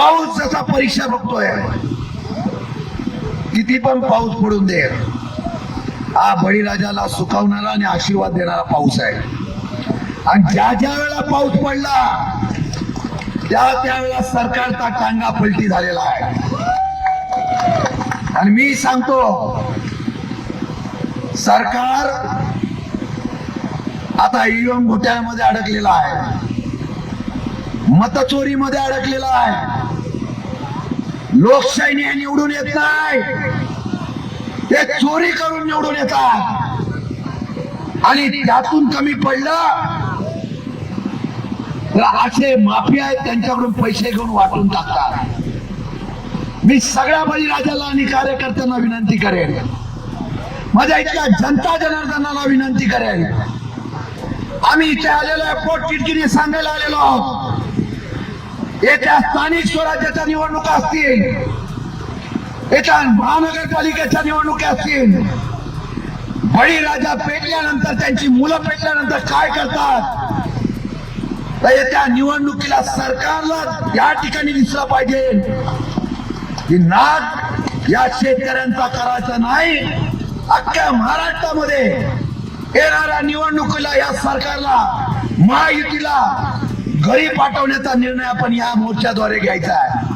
पाऊस जसा परीक्षा बघतोय. किती पण पाऊस पडून दे. हा बळीराजाला सुखावणारा आणि आशीर्वाद देणारा पाऊस आहे. आणि ज्या ज्या वेळेला पाऊस पडला त्या त्यावेळेला सरकारचा टांगा पलटी झालेला आहे. आणि मी सांगतो सरकार आता ईव्हीएम घोट्यामध्ये अडकलेला आहे. मतचोरीमध्ये अडकलेला आहे. लोकशाहीने हे निवडून येत नाही. ते चोरी करून निवडून येतात. आणि त्यातून कमी पडलं तर असे माफिया आहेत त्यांच्याकडून पैसे घेऊन वाटून टाकतात. मी सगळ्या बळीराजाला आणि कार्यकर्त्यांना विनंती करेन. माझ्या इथल्या जनता जनार्दनाला विनंती करेन. आम्ही इथे आलेलो आहे पोटतिडकीने सांगायला आलेलो आहोत. येत्या स्थानिक स्वराज्याच्या निवडणुका असतील. येत्या महानगरपालिकेच्या निवडणुका असतील. बळीराजा पेटल्यानंतर त्यांची मुलं पेटल्यानंतर काय करतात? तर येत्या निवडणुकीला सरकारला या ठिकाणी दिसलं पाहिजे. की नाग या शेतकऱ्यांचा करायचा नाही. अख्ख्या महाराष्ट्रामध्ये येणाऱ्या निवडणुकीला या सरकारला महायुतीला घरी पाठवण्याचा निर्णय आपण या मोर्चाद्वारे घ्यायचा आहे.